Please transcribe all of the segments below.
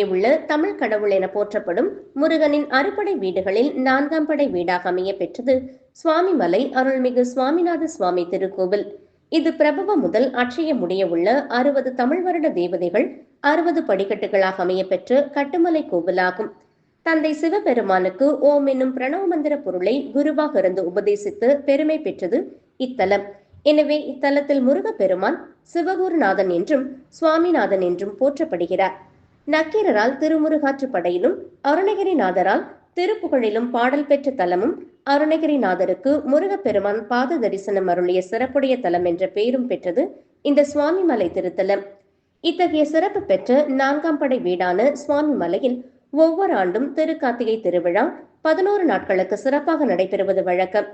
அருகே உள்ள தமிழ் கடவுள் என போற்றப்படும் முருகனின் அறுபடை வீடுகளில் நான்காம் படை வீடாக அமைய பெற்றது சுவாமிமலை அருள்மிகு சுவாமிநாத சுவாமி திருக்கோவில். இது பிரபவ முதல் அட்சய முடிய உள்ள அறுபது தமிழ் வருட தேவதைகள் அறுபது படிக்கட்டுகளாக அமைய பெற்ற கட்டுமலை கோவிலாகும். தந்தை சிவபெருமானுக்கு ஓம் என்னும் பிரணவ மந்திர பொருளை குருவாக இருந்து உபதேசித்து பெருமை பெற்றது இத்தலம். எனவே இத்தலத்தில் முருகப்பெருமான் சிவகுருநாதன் என்றும் சுவாமிநாதன் என்றும் போற்றப்படுகிறார். நக்கீரரால் திருமுருகாற்றுப்படையிலும் அருணகிரிநாதரால் திருப்புகழிலும் பாடல் பெற்ற தலமும் அருணகிரிநாதருக்கு முருகப்பெருமான் பாத தரிசனம் அருளிய சிறப்புடைய தலம் என்ற பெயரும் பெற்றது இந்த சுவாமிமலை திருத்தலம். இத்தகைய சிறப்பு பெற்ற நான்காம் படை வீடான சுவாமிமலையில் ஒவ்வொரு ஆண்டும் திருக்கார்த்திகை திருவிழா பதினோரு நாட்களுக்கு சிறப்பாக நடைபெறுவது வழக்கம்.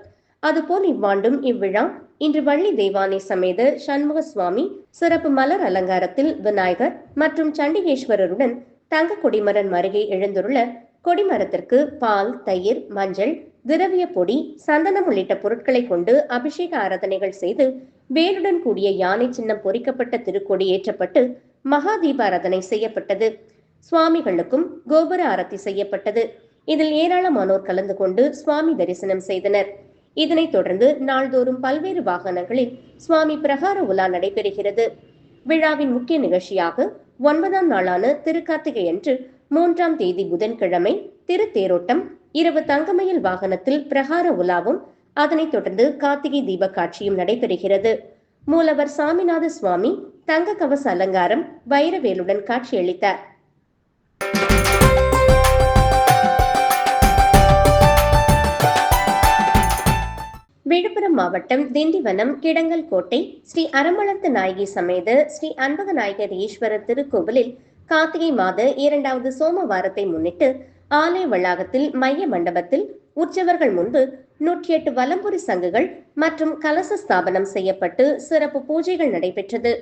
அதுபோல் இவ்வாண்டும் இவ்விழா இன்று வள்ளி தெய்வானை சமேத சண்முக சுவாமி சிறப்பு மலர் அலங்காரத்தில் விநாயகர் மற்றும் சண்டிகேஸ்வரருடன் தங்க கொடிமரன் அருகே எழுந்துள்ள கொடிமரத்திற்கு பால் தயிர் மஞ்சள் திரவிய பொடி சந்தனம் உள்ளிட்ட பொருட்களை கொண்டு அபிஷேக ஆராதனைகள் செய்து வேலுடன் கூடிய யானை சின்னம் பொறிக்கப்பட்ட திருக்கொடி ஏற்றப்பட்டு மகா தீபாராதனை செய்யப்பட்டது. சுவாமிகளுக்கும் கோபுர ஆரத்தி செய்யப்பட்டது. இதில் ஏராளமானோர் கலந்து கொண்டு சுவாமி தரிசனம் செய்தனர். இதனைத் தொடர்ந்து நாள்தோறும் பல்வேறு வாகனங்களில் சுவாமி பிரகார உலா நடைபெறுகிறது. விழாவின் முக்கிய நிகழ்ச்சியாக ஒன்பதாம் நாளான திருக்கார்த்திகை அன்று மூன்றாம் தேதி புதன்கிழமை திருத்தேரோட்டம் இரவு தங்கமயில் வாகனத்தில் பிரகார உலாவும் அதனைத் தொடர்ந்து கார்த்திகை தீப காட்சியும் நடைபெறுகிறது. மூலவர் சாமிநாத சுவாமி தங்க கவச அலங்காரம் வைரவேலுடன் காட்சியளித்தார். விழுப்புரம் மாவட்டம் திண்டிவனம் கிடங்கல் கோட்டை ஸ்ரீ அரமளத்து நாயகி சமேத ஸ்ரீ அன்பக நாயகர் ஈஸ்வரர் திருக்கோவிலில் கார்த்திகை மாத இரண்டாவது சோமவாரத்தை முன்னிட்டு ஆலய வளாகத்தில் மைய மண்டபத்தில் உற்சவர்கள் முன்பு நூற்றி எட்டு வலம்புரி சங்குகள் மற்றும் கலச ஸ்தாபனம் செய்யப்பட்டு சிறப்பு பூஜைகள் நடைபெற்றது.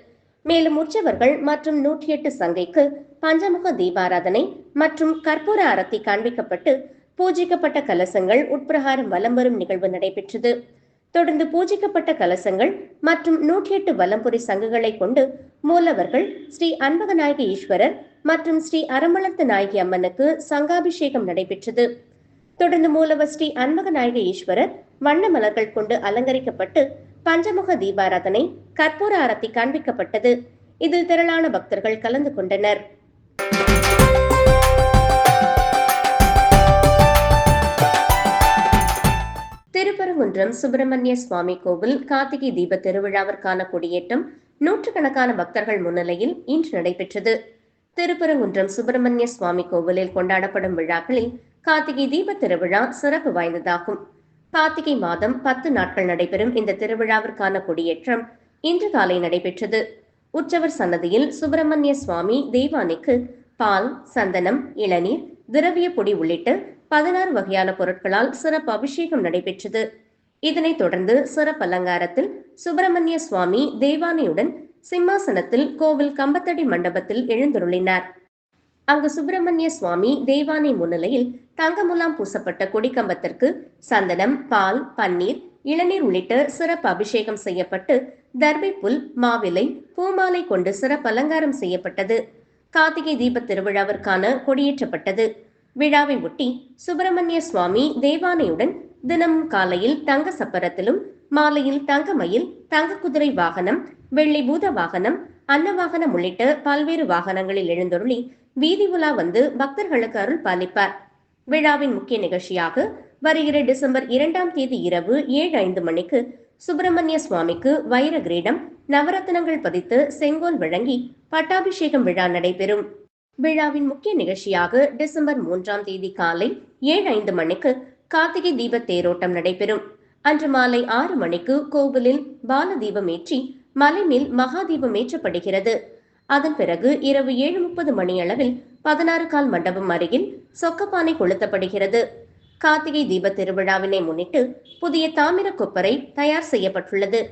மேலும் உற்சவர்கள் மற்றும் நூற்றி எட்டு சங்கைக்கு பஞ்சமுக தீபாராதனை மற்றும் கற்பூர அரத்தி காண்பிக்கப்பட்டு பூஜிக்கப்பட்ட கலசங்கள் உட்பிரகாரம் வலம் வரும் நிகழ்வு நடைபெற்றது. தொடர்ந்து பூஜிக்கப்பட்ட கலசங்கள் மற்றும் நூற்றி எட்டு வலம்புரி சங்குகளை கொண்டு மூலவர்கள் ஸ்ரீ அன்பகநாயக ஈஸ்வரர் மற்றும் ஸ்ரீ அரமளத்து நாயகி அம்மனுக்கு சங்காபிஷேகம் நடைபெற்றது. தொடர்ந்து மூலவர் ஸ்ரீ அன்பகநாயகி ஈஸ்வரர் வண்ண மலர்கள் கொண்டு அலங்கரிக்கப்பட்டு பஞ்சமுக தீபாராதனை கற்பூர ஆரத்தி காண்பிக்கப்பட்டது. இதில் திரளான பக்தர்கள் கலந்து கொண்டனர். திருப்பரங்குன்றம் சுப்பிரமணிய சுவாமி கோவில் கார்த்திகை தீப திருவிழாவிற்கான கொடியேற்றம் நூற்றுக்கணக்கான பக்தர்கள் முன்னிலையில் இன்று நடைபெற்றது. திருப்பரங்குன்றம் சுப்பிரமணிய சுவாமி கோவிலில் கொண்டாடப்படும் விழாக்களில் கார்த்திகை தீப திருவிழா சிறப்பு வாய்ந்ததாகும். கார்த்திகை மாதம் பத்து நாட்கள் நடைபெறும் இந்த திருவிழாவிற்கான கொடியேற்றம் இன்று காலை நடைபெற்றது. உற்சவர் சன்னதியில் சுப்பிரமணிய சுவாமி தெய்வானைக்கு பால் சந்தனம் இளநீர் திரவிய பொடி உள்ளிட்ட பதினாறு வகையான பொருட்களால் சிறப்பு அபிஷேகம் நடைபெற்றது. இதனைத் தொடர்ந்து சிறப்பு அலங்காரத்தில் சுப்பிரமணிய சுவாமி தேவானையுடன் சிம்மாசனத்தில் கோவில் கம்பத்தடி மண்டபத்தில் எழுந்தருளினார். அங்கு சுப்பிரமணிய சுவாமி தேவானை முன்னிலையில் தங்கமுலாம் பூசப்பட்ட கொடிக்கம்பத்திற்கு சந்தனம் பால் பன்னீர் இளநீர் உள்ளிட்ட சிறப்பு அபிஷேகம் செய்யப்பட்டு தர்பை புல் மாவிலை பூமாலை கொண்டு சிறப்பு அலங்காரம் செய்யப்பட்டது. கார்த்திகை தீப திருவிழாவிற்கான கொடியேற்றப்பட்டது. விழாவை ஒட்டி சுப்பிரமணிய சுவாமி தேவானையுடன் தினமும் காலையில் தங்க சப்பரத்திலும் மாலையில் தங்க மயில் தங்க குதிரை வாகனம் வெள்ளி பூத வாகனம் அன்னவாகனம் உள்ளிட்ட பல்வேறு வாகனங்களில் எழுந்தருளி வீதி உலா வந்து பக்தர்களுக்கு அருள் பாலிப்பார். விழாவின் முக்கிய நிகழ்ச்சியாக வருகிற டிசம்பர் இரண்டாம் தேதி இரவு ஏழு ஐந்து மணிக்கு சுப்பிரமணிய சுவாமிக்கு வைர கிரீடம் நவரத்னங்கள் பதித்து செங்கோல் வழங்கி பட்டாபிஷேகம் விழா நடைபெறும். விழாவின் முக்கிய நிகழ்ச்சியாக டிசம்பர் மூன்றாம் தேதி காலை ஏழு ஐந்து மணிக்கு கார்த்திகை தீப தேரோட்டம் நடைபெறும். அன்று மாலை ஆறு மணிக்கு கோவிலில் பால தீபம் ஏற்றி மலை மேல் ஏற்றப்படுகிறது. அதன் பிறகு இரவு ஏழு முப்பது மணியளவில் பதினாறு கால் மண்டபம் அருகில் சொக்கப்பானை கொளுத்தப்படுகிறது. கார்த்திகை தீப திருவிழாவினை முன்னிட்டு புதிய தாமிர கொப்பரை தயார் செய்யப்பட்டுள்ளது.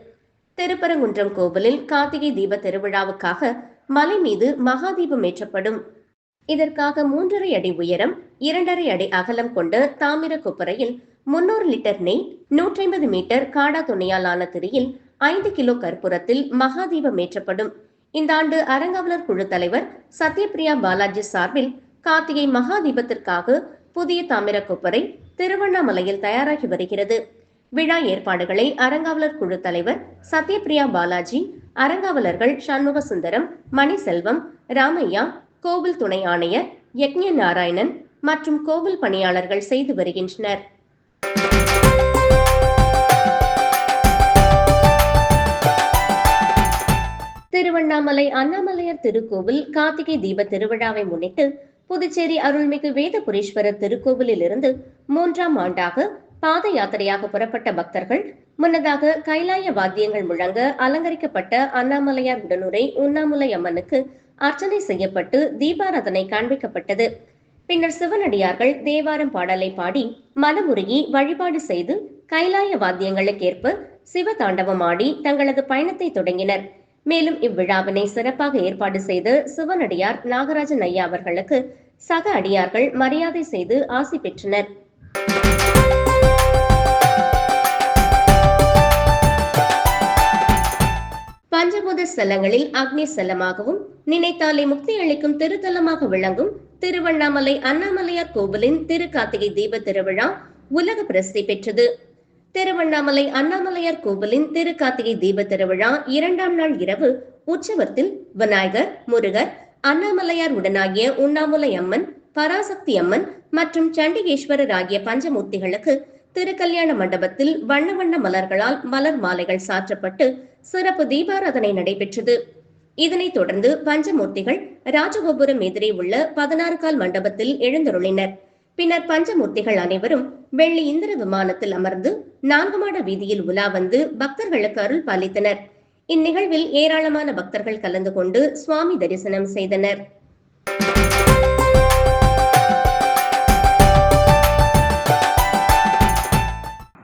திருப்பரங்குன்றம் கோவிலில் கார்த்திகை தீப திருவிழாவுக்காக மலை மீது மகாதீபம் ஏற்றப்படும். இதற்காக மூன்றரை அடி உயரம் இரண்டரை அடி அகலம் கொண்ட தாமிர குப்பரையில் முன்னூறு லிட்டர் நெய் நூற்றி ஐம்பது மீட்டர் காடா துணியால் ஆன திரியில் ஐந்து கிலோ கற்பூரத்தில் மகாதீபம் ஏற்றப்படும். இந்த ஆண்டு அரங்காவலர் குழு தலைவர் சத்யபிரியா பாலாஜி சார்பில் கார்த்திகை மகா தீபத்திற்காக புதிய தாமிர கொப்பரை திருவண்ணாமலையில் தயாராகி வருகிறது. விழா ஏற்பாடுகளை அரங்காவலர் குழு தலைவர் சத்யபிரியா பாலாஜி அறங்காவலர்கள் சண்முக சுந்தரம் மணிசெல்வம் ராமையா கோவில் துணை ஆணையர் யக்ஞ நாராயணன் மற்றும் கோவில் பணியாளர்கள் செய்து வருகின்றனர். திருவண்ணாமலை அண்ணாமலையார் திருக்கோவில் கார்த்திகை தீப திருவிழாவை முன்னிட்டு புதுச்சேரி அருள்மிகு வேதபுரீஸ்வரர் திருக்கோவிலில் இருந்து மூன்றாம் ஆண்டாக பாத யாத்திரையாக புறப்பட்ட பக்தர்கள் முன்னதாக கைலாய வாத்தியங்கள் முழங்க அலங்கரிக்கப்பட்ட அண்ணாமலையார் உடனுரை உண்ணாமுலை அம்மனுக்கு அர்ச்சனை செய்யப்பட்டு தீபாராதனை காண்பிக்கப்பட்டது. பின்னர் சிவனடியார்கள் தேவாரம் பாடலை பாடி மனமுருகி வழிபாடு செய்து கைலாய வாத்தியங்களுக்கேற்ப சிவ தாண்டவம் ஆடி தங்களது பயணத்தை தொடங்கினர். மேலும் இவ்விழாவினை சிறப்பாக ஏற்பாடு செய்து சிவனடியார் நாகராஜன் ஐயா அவர்களுக்கு சக அடியார்கள் மரியாதை செய்து ஆசி பெற்றனர். ஸ்தலங்களில் அக்னி ஸ்தலமாகவும் நினைத்தாலே முக்தி அளிக்கும் திருத்தலமாக விளங்கும் திருவண்ணாமலை அண்ணாமலையார் கோவிலின் திருக்கார்த்திகை தீப திருவிழா உலக பிரசித்தி பெற்றது. திருவண்ணாமலை அண்ணாமலையார் கோவிலின் திருக்கார்த்திகை தீப திருவிழா இரண்டாம் நாள் இரவு உற்சவத்தில் விநாயகர் முருகர் அண்ணாமலையார் உடனாகிய உண்ணாமுலை அம்மன் பராசக்தி அம்மன் மற்றும் சண்டிகேஸ்வரர் ஆகிய பஞ்சமூர்த்திகளுக்கு திருக்கல்யாண மண்டபத்தில் வண்ண வண்ண மலர்களால் மலர் மாலைகள் சாற்றப்பட்டு சிறப்பு தீபாராதனை நடைபெற்றது. இதனைத் தொடர்ந்து பஞ்சமூர்த்திகள் ராஜகோபுரம் எதிரே உள்ள பதினாறு கால் மண்டபத்தில் எழுந்தருளினர். பின்னர் பஞ்சமூர்த்திகள் அனைவரும் வெள்ளி இந்திர விமானத்தில் அமர்ந்து நான்கு மாட வீதியில் உலா வந்து பக்தர்களுக்கு அருள் பாலித்தனர். இந்நிகழ்வில் ஏராளமான பக்தர்கள் கலந்து கொண்டு சுவாமி தரிசனம் செய்தனர்.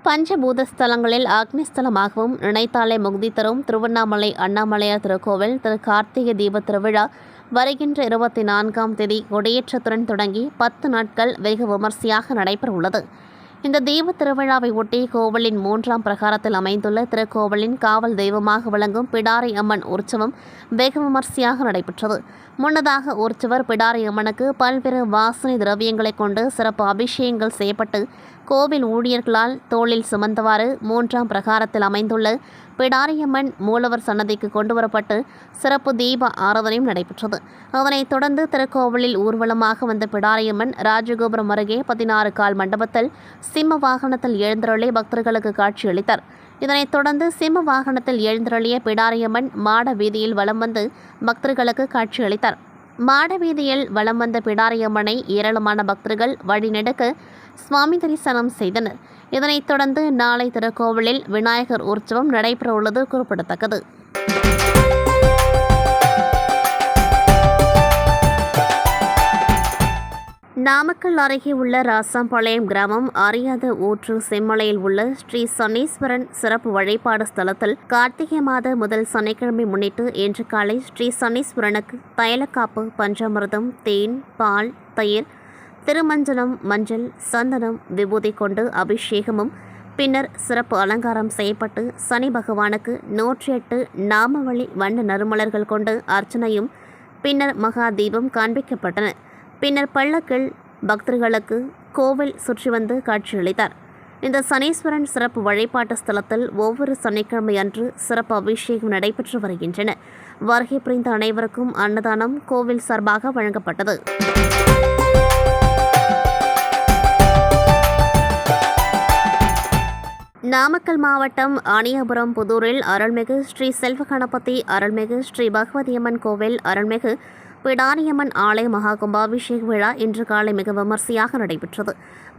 பஞ்சபூத ஸ்தலங்களில் அக்னிஸ்தலமாகவும் நினைத்தாலே முக்தி தரும் திருவண்ணாமலை அண்ணாமலையார் திருக்கோவில் திரு கார்த்திகை தீப திருவிழா வருகின்ற இருபத்தி நான்காம் தேதி கொடியேற்றத்துடன் தொடங்கி பத்து நாட்கள் வெகு விமர்சையாக நடைபெற உள்ளது இந்த தெய்வ திருவிழாவை ஒட்டி கோவிலின் மூன்றாம் பிரகாரத்தில் அமைந்துள்ள திருக்கோவிலின் காவல் தெய்வமாக விளங்கும் பிடாரி அம்மன் உற்சவம் வெகு விமர்சையாக நடைபெற்றது. முன்னதாக உற்சவர் பிடாரி அம்மனுக்கு பல்வேறு வாசனை திரவியங்களை கொண்டு சிறப்பு அபிஷேகங்கள் செய்யப்பட்டு கோவில் ஊழியர்களால் தோளில் சுமந்தவாறு மூன்றாம் பிரகாரத்தில் அமைந்துள்ள பிடாரியம்மன் மூலவர் சன்னதிக்கு கொண்டுவரப்பட்டு சிறப்பு தீப ஆராதனையும் நடைபெற்றது. அதனைத் தொடர்ந்து திருக்கோவிலில் ஊர்வலமாக வந்த பிடாரியம்மன் ராஜகோபுரம் அருகே பதினாறு கால் மண்டபத்தில் சிம்ம வாகனத்தில் எழுந்தருளி பக்தர்களுக்கு காட்சியளித்தார். இதனைத் தொடர்ந்து சிம்ம வாகனத்தில் எழுந்தருளிய பிடாரியம்மன் மாட வீதியில் வலம் வந்து பக்தர்களுக்கு காட்சியளித்தார். மாட வீதியில் வலம் வந்த பிடாரியம்மனை ஏராளமான பக்தர்கள் வழிநெடுக்க சுவாமி தரிசனம் செய்தனர். இதனைத் தொடர்ந்து நாளை திருக்கோவிலில் விநாயகர் உற்சவம் நடைபெறவுள்ளது குறிப்பிடத்தக்கது. நாமக்கல் அருகே உள்ள ராசாம்பாளையம் கிராமம் அறியாத ஊற்று செம்மலையில் உள்ள ஸ்ரீ சனீஸ்வரன் சிறப்பு வழிபாடு ஸ்தலத்தில் கார்த்திகை மாத முதல் சனிக்கிழமை முன்னிட்டு இன்று காலை ஸ்ரீ சனீஸ்வரனுக்கு தைலக்காப்பு பஞ்சாமிர்தம் தேன் பால் தயிர் திருமஞ்சனம் மஞ்சள் சந்தனம் விபூதி கொண்டு அபிஷேகமும் பின்னர் சிறப்பு அலங்காரம் செய்யப்பட்டு சனி பகவானுக்கு நூற்றி எட்டு நாமவழி வண்ண நறுமலர்கள் கொண்டு அர்ச்சனையும் பின்னர் மகா தீபம் காண்பிக்கப்பட்டன. பின்னர் பல்லக்கில் பக்தர்களுக்கு கோவில் சுற்றி வந்து காட்சியளித்தார் இந்த சனீஸ்வரன் சிறப்பு வழிபாட்டு ஸ்தலத்தில் ஒவ்வொரு சனிக்கிழமை அன்று சிறப்பு அபிஷேகம் நடைபெற்று வருகின்றன. வருகை புரிந்த அனைவருக்கும் அன்னதானம் கோவில் சார்பாக வழங்கப்பட்டது. நாமக்கல் மாவட்டம் ஆணியபுரம் புதூரில் அருள்மிகு ஸ்ரீ செல்வ கணபதி அருள்மிகு ஸ்ரீ பகவதியம்மன் கோவில் அருள்மிகு பிடாரியம்மன் ஆலய மகா கும்பாபிஷேக விழா இன்று காலை மிக விமர்சையாக நடைபெற்றது.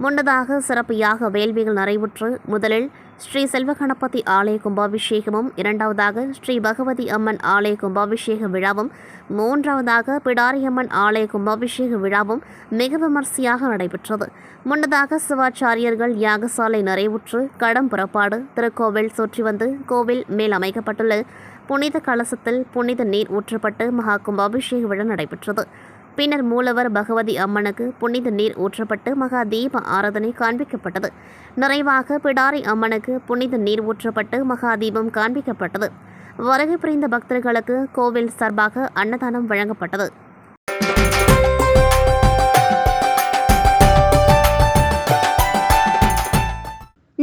முன்னதாக சிறப்பு யாக வேள்விகள் நிறைவுற்று முதலில் ஸ்ரீ செல்வகணபதி ஆலய கும்பாபிஷேகமும் இரண்டாவதாக ஸ்ரீ பகவதி அம்மன் ஆலய கும்பாபிஷேக விழாவும் மூன்றாவதாக பிடாரியம்மன் ஆலய கும்பாபிஷேக விழாவும் மிக விமர்சையாக நடைபெற்றது. முன்னதாக சிவாச்சாரியர்கள் யாகசாலை நிறைவுற்று கடம் புறப்பாடு திருக்கோவில் சுற்றி வந்து கோவில் மேல் அமைக்கப்பட்டுள்ள புனித கலசத்தில் புனித நீர் ஊற்றப்பட்டு மகா கும்பாபிஷேக விழா நடைபெற்றது. பின்னர் மூலவர் பகவதி அம்மனுக்கு புனித நீர் ஊற்றப்பட்டு மகா தீப ஆராதனை காண்பிக்கப்பட்டது. நிறைவாக பிடாரி அம்மனுக்கு புனித நீர் ஊற்றப்பட்டு மகா தீபம் காண்பிக்கப்பட்டது. வருகை புரிந்த பக்தர்களுக்கு கோவில் சார்பாக அன்னதானம் வழங்கப்பட்டது.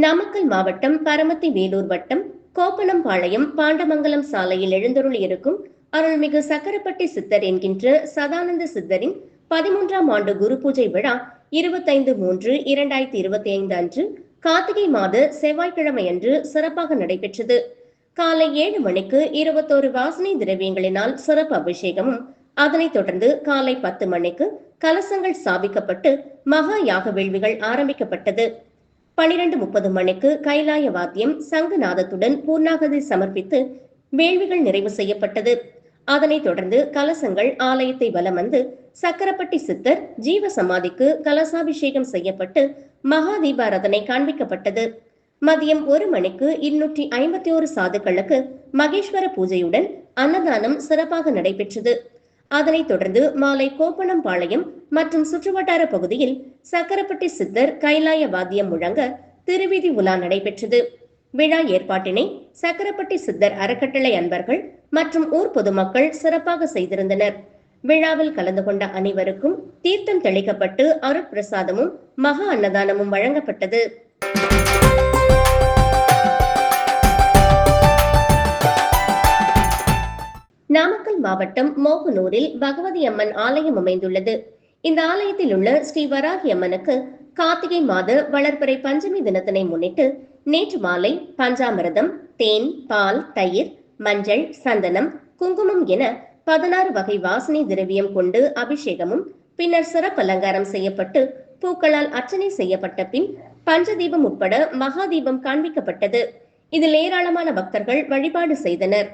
நாமக்கல் மாவட்டம் பரமத்தி வேலூர் வட்டம் கோப்பனம்பாளையம் பாண்டமங்கலம் சாலையில் எழுந்தருள் இருக்கும் அருள்மிகு சக்கரப்பட்டி சித்தர் என்கின்ற சதானந்த சித்தரின் பதிமூன்றாம் ஆண்டு குரு பூஜை விழா இருபத்தைந்து மூன்று இரண்டாயிரத்தி இருபத்தி ஐந்து அன்று கார்த்திகை மாத செவ்வாய்க்கிழமை அன்று சிறப்பாக நடைபெற்றது. காலை ஏழு மணிக்கு இருபத்தோரு வாசனை திரவியங்களினால் சிறப்பு அபிஷேகமும் அதனைத் தொடர்ந்து காலை பத்து மணிக்கு கலசங்கள் சாபிக்கப்பட்டு மகா யாக வேள்விகள் ஆரம்பிக்கப்பட்டது. பனிரெண்டு முப்பது மணிக்கு கைலாய வாத்தியம் சங்கநாதத்துடன் பூர்ணாகதி சமர்ப்பித்து வேள்விகள் நிறைவு செய்யப்பட்டது. அதனைத் தொடர்ந்து கலசங்கள் ஆலயத்தை வலம் வந்து சக்கரப்பட்டி சித்தர் ஜீவ சமாதிக்கு கலசாபிஷேகம் செய்யப்பட்டு மகா தீபாரதனை காண்பிக்கப்பட்டது. மதியம் ஒரு மணிக்கு இருநூற்றி ஐம்பத்தி ஒரு சாதுக்களுக்கு மகேஸ்வர பூஜையுடன் அன்னதானம் சிறப்பாக நடைபெற்றது. அதனைத் தொடர்ந்து மாலை கோப்பனம்பாளையம் மற்றும் சுற்றுவட்டார பகுதியில் சக்கரப்பட்டி சித்தர் கைலாய வாத்தியம் முழங்க திருவிதி உலா நடைபெற்றது. விழா ஏற்பாட்டினை சக்கரப்பட்டி சித்தர் அறக்கட்டளை அன்பர்கள் மற்றும் ஊர் பொதுமக்கள் சிறப்பாக செய்திருந்தனர். விழாவில் கலந்து கொண்ட அனைவருக்கும் தீர்த்தம் தெளிக்கப்பட்டு அருட்பிரசாதமும் மகா அன்னதானமும் வழங்கப்பட்டது. நாமக்கல் மாவட்டம் மோகனூரில் பகவதி அம்மன் ஆலயம் அமைந்துள்ளது. இந்த ஆலயத்தில் உள்ள ஸ்ரீ வராகி அம்மனுக்கு கார்த்திகை மாத வளர்ப்பறை பஞ்சமி தினத்தினை முன்னிட்டு நேற்று மாலை பஞ்சாமிரதம் தேன் பால் தயிர் மஞ்சள் சந்தனம் குங்குமம் என பதினாறு வகை வாசனை திரவியம் கொண்டு அபிஷேகமும் பின்னர் சிறப்பு அலங்காரம் செய்யப்பட்டு பூக்களால் அர்ச்சனை செய்யப்பட்ட பின் பஞ்சதீபம் உட்பட மகாதீபம் காண்பிக்கப்பட்டது. இதில் ஏராளமான பக்தர்கள் வழிபாடு செய்தனர்.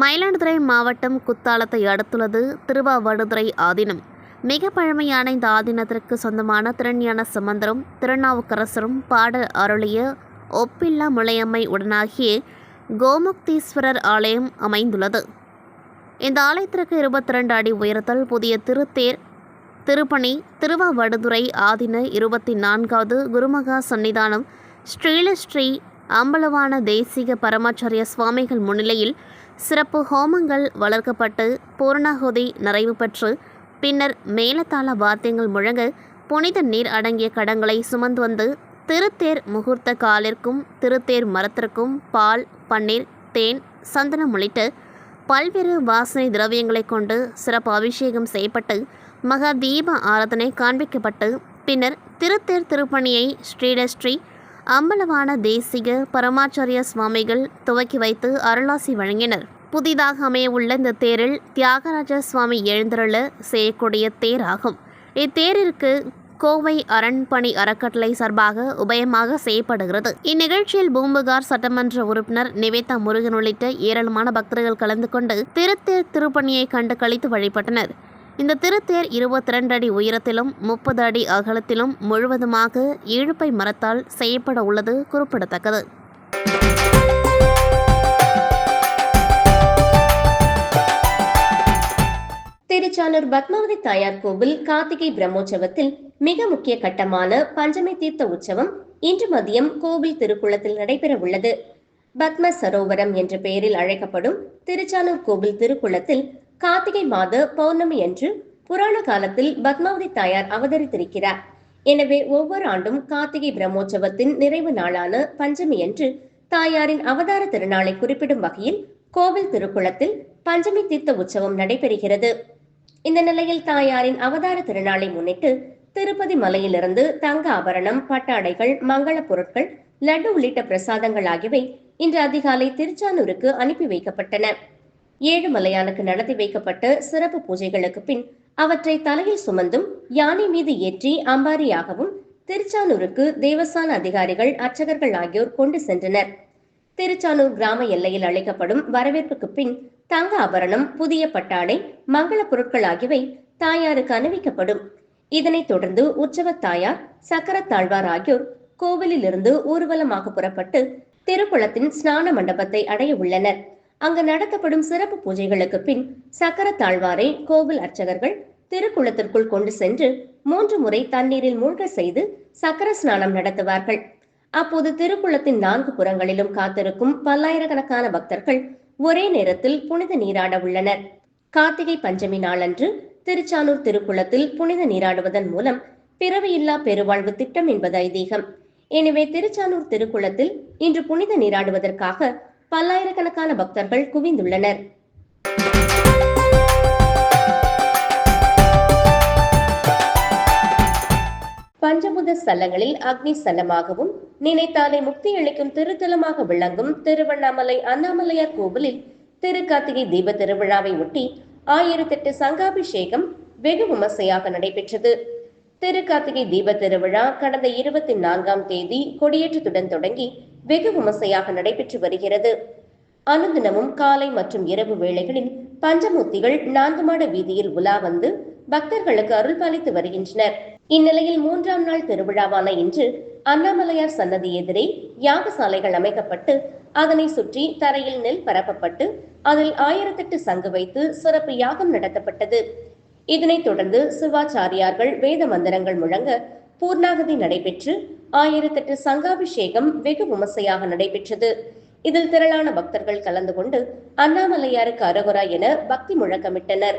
மயிலாடுதுறை மாவட்டம் குத்தாலத்தை அடுத்துள்ளது திருவாவடுதுறை ஆதீனம். மிக பழமையான இந்த ஆதீனத்திற்கு சொந்தமான திருஞான சம்பந்தரும் திருநாவுக்கரசரும் பாடல் அருளிய ஒப்பில்லா முளையம்மை உடனாகிய கோமுக்தீஸ்வரர் ஆலயம் அமைந்துள்ளது. இந்த ஆலயத்திற்கு இருபத்தி ரெண்டு அடி உயரத்தில் புதிய திருத்தேர் திருப்பணி திருவாவடுதுறை ஆதீன இருபத்தி நான்காவது குருமகா சன்னிதானம் ஸ்ரீலஸ்ரீ அம்பலவான தேசிக பரமாச்சாரிய சுவாமிகள் முன்னிலையில் சிறப்பு ஹோமங்கள் வளர்க்கப்பட்டு பூர்ணாகுதி நிறைவு பெற்று பின்னர் மேலத்தாள வாத்தியங்கள் முழங்க புனித நீர் அடங்கிய கடங்களை சுமந்து வந்து திருத்தேர் முகூர்த்த காலிற்கும் திருத்தேர் மரத்திற்கும் பால் பன்னீர் தேன் சந்தனம் உள்ளிட்ட பல்வேறு வாசனை திரவியங்களை கொண்டு சிறப்பு அபிஷேகம் செய்யப்பட்டு மகா தீப ஆராதனை காண்பிக்கப்பட்டு பின்னர் திருத்தேர் திருப்பணியை ஸ்ரீடஸ்ரீ அம்பலவான தேசிக பரமாச்சாரிய சுவாமிகள் துவக்கி வைத்து அருளாசி வழங்கினர். புதிதாக அமையவுள்ள இந்த தேரில் தியாகராஜ சுவாமி எழுந்தருள செய்யக்கூடிய தேராகும். இத்தேரிற்கு கோவை அரண்பணி அறக்கட்டளை சார்பாக உபயமாக செய்யப்படுகிறது. இந்நிகழ்ச்சியில் பூம்புகார் சட்டமன்ற உறுப்பினர் நிவேதா முருகன் உள்ளிட்ட ஏராளமான பக்தர்கள் கலந்து கொண்டு திருத்தேர் திருப்பணியை கண்டு கழித்து வழிபட்டனர். இந்த திருத்தேர் இருபத்தி ரெண்டு அடி உயரத்திலும் முப்பது அடி அகலத்திலும் முழுவதுமாக இழுப்பை மரத்தால் செய்யப்பட உள்ளது குறிப்பிடத்தக்கது. திருச்சானூர் பத்மாவதி தாயார் கோவில் கார்த்திகை பிரம்மோற்சவத்தில் மிக முக்கிய கட்டமான பஞ்சமி தீர்த்த உற்சவம் இன்று மதியம் கோவில் திருக்குளத்தில் நடைபெற உள்ளது. பத்ம சரோவரம் என்ற பெயரில் அழைக்கப்படும் திருச்சானூர் கோவில் திருக்குளத்தில் கார்த்திகை மாத பௌர்ணமி அன்று புராண காலத்தில் பத்மாவதி தாயார் அவதரித்திருக்கிறார். எனவே ஒவ்வொரு ஆண்டும் கார்த்திகை பிரம்மோற்சவத்தின் நிறைவு நாளான பஞ்சமி அன்று தாயாரின் அவதார திருநாளை குறிப்பிடும் வகையில் கோவில் திருக்குளத்தில் பஞ்சமி தீர்த்த உற்சவம் நடைபெறுகிறது. இந்த நிலையில் தாயாரின் அவதார திருநாளை முன்னிட்டு திருப்பதி மலையிலிருந்து தங்க ஆபரணம் பட்டாடைகள் மங்கள பொருட்கள் லட்டு உள்ளிட்ட பிரசாதங்கள் ஆகியவை இன்று அதிகாலை திருச்சானூருக்கு அனுப்பி வைக்கப்பட்டன. ஏழுமலையானுக்கு நடத்தி வைக்கப்பட்ட சிறப்பு பூஜைகளுக்கு பின் அவற்றை தலையில் சுமந்தும் யானை மீது ஏற்றி அம்பாரியாகவும் திருச்சானூருக்கு தேவஸ்தான அதிகாரிகள் அர்ச்சகர்கள் ஆகியோர் கொண்டு சென்றனர். திருச்சானூர் கிராம எல்லையில் அழைக்கப்படும் வரவேற்புக்கு பின் தங்க ஆபரணம் புதிய பட்டாடை மங்கள பொருட்கள் ஆகியவை தாயாருக்கு அணிவிக்கப்படும். இதனைத் தொடர்ந்து உற்சவ தாயார் சக்கரத்தாழ்வார் ஆகியோர் கோவிலில் இருந்து ஊர்வலமாக புறப்பட்டு திருக்குளத்தின் ஸ்நான மண்டபத்தை அடைய உள்ளனர். அங்கு நடத்தப்படும் சிறப்பு பூஜைகளுக்கு பின் சக்கர தாழ்வாரை கோவில் அர்ச்சகர்கள் திருக்குளத்திற்குள் கொண்டு சென்று மூன்று முறை தண்ணீரில் மூழ்க செய்து சக்கர ஸ்நானம் நடத்துவார்கள். அப்போது திருக்குளத்தின் நான்கு புறங்களிலும் காத்திருக்கும் பல்லாயிரக்கணக்கான பக்தர்கள் ஒரே நேரத்தில் புனித நீராட உள்ளனர். கார்த்திகை பஞ்சமி நாளன்று திருச்சானூர் திருக்குளத்தில் புனித நீராடுவதன் மூலம் பிறவியில்லா பெருவாழ்வு திட்டம் என்பது ஐதீகம். எனவே திருச்சானூர் திருக்குளத்தில் இன்று புனித நீராடுவதற்காக பல்லாயிரக்கணக்கான பக்தர்கள் குவிந்துள்ளனர். பஞ்சபுத ஸ்தலங்களில் அக்னி ஸ்தலமாகவும் நினைத்தாலே முக்தி அளிக்கும் திருத்தலமாக விளங்கும் திருவண்ணாமலை அண்ணாமலையார் கோவிலில் திருக்கார்த்திகை தீப திருவிழாவை ஒட்டி ஆயிரத்தெட்டு சங்காபிஷேகம் வெகு விமர்சையாக நடைபெற்றது. திரு கார்த்திகை தீப திருவிழா கடந்த இருபத்தி நான்காம் தேதி கொடியேற்றத்துடன் தொடங்கி வெகு விமர்சையாக நடைபெற்று வருகிறது. அனுதினமும் காலை மற்றும் இரவு வேளைகளில் பஞ்சமூர்த்திகள் நான்கு மாட வீதியில் உலா வந்து பக்தர்களுக்கு அருள் பாலித்து வருகின்றனர். இந்நிலையில் மூன்றாம் நாள் திருவிழாவான இன்று அண்ணாமலையார் சன்னதி எதிரே யாகசாலைகள் அமைக்கப்பட்டு அதனை சுற்றி தரையில் நெல் பரப்பப்பட்டு அதில் ஆயிரத்தெட்டு சங்கு வைத்து சிறப்பு யாகம் நடத்தப்பட்டது. இதனைத் தொடர்ந்து சிவாச்சாரியார்கள் வேத மந்திரங்கள் முழங்க பூர்ணாகதி நடைபெற்று ஆயிரத்தெட்டு சங்காபிஷேகம் வெகு விமர்சையாக நடைபெற்றது. இதில் திரளான பக்தர்கள் கலந்து கொண்டு அண்ணாமலையாருக்கு அரகுரா என பக்தி முழக்கமிட்டனர்.